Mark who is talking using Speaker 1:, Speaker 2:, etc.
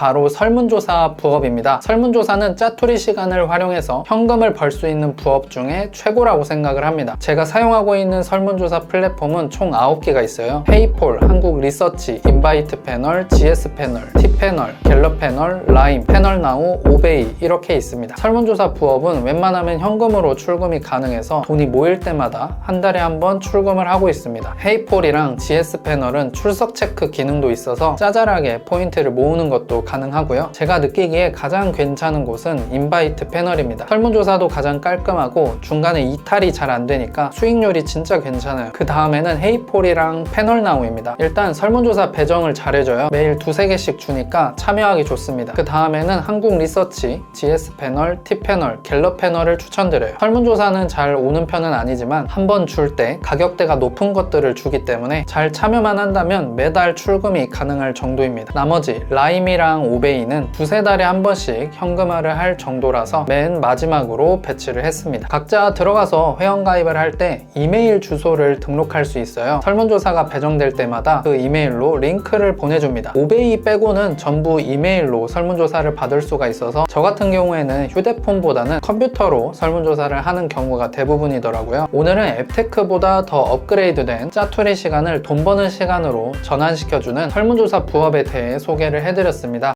Speaker 1: 바로 설문조사 부업입니다. 설문조사는 짜투리 시간을 활용해서 현금을 벌 수 있는 부업 중에 최고라고 생각을 합니다. 제가 사용하고 있는 설문조사 플랫폼은 총 9개가 있어요. 페이폴, 한국 리서치, 인바이트 패널, GS 패널, T 패널, 갤럽 패널, 라임, 패널 나우, 오베이 이렇게 있습니다. 설문조사 부업은 웬만하면 현금으로 출금이 가능해서 돈이 모일 때마다 한 달에 한 번 출금을 하고 있습니다. 페이폴이랑 GS 패널은 출석 체크 기능도 있어서 짜잘하게 포인트를 모으는 것도 가능하고요. 제가 느끼기에 가장 괜찮은 곳은 인바이트 패널입니다. 설문조사도 가장 깔끔하고 중간에 이탈이 잘 안 되니까 수익률이 진짜 괜찮아요. 그 다음에는 헤이폴이랑 패널나우입니다. 일단 설문조사 배정을 잘해줘요. 매일 두세 개씩 주니까 참여하기 좋습니다. 그 다음에는 한국 리서치, GS 패널, T 패널, 갤럽 패널을 추천드려요. 설문조사는 잘 오는 편은 아니지만 한 번 줄 때 가격대가 높은 것들을 주기 때문에 잘 참여만 한다면 매달 출금이 가능할 정도입니다. 나머지 라임이랑 오베이는 두세 달에 한 번씩 현금화를 할 정도라서 맨 마지막으로 배치를 했습니다. 각자 들어가서 회원가입을 할 때 이메일 주소를 등록할 수 있어요. 설문조사가 배정될 때마다 그 이메일로 링크를 보내줍니다. 오베이 빼고는 전부 이메일로 설문조사를 받을 수가 있어서 저 같은 경우에는 휴대폰보다는 컴퓨터로 설문조사를 하는 경우가 대부분이더라고요. 오늘은 앱테크보다 더 업그레이드된 짜투리 시간을 돈 버는 시간으로 전환시켜주는 설문조사 부업에 대해 소개를 해드렸습니다.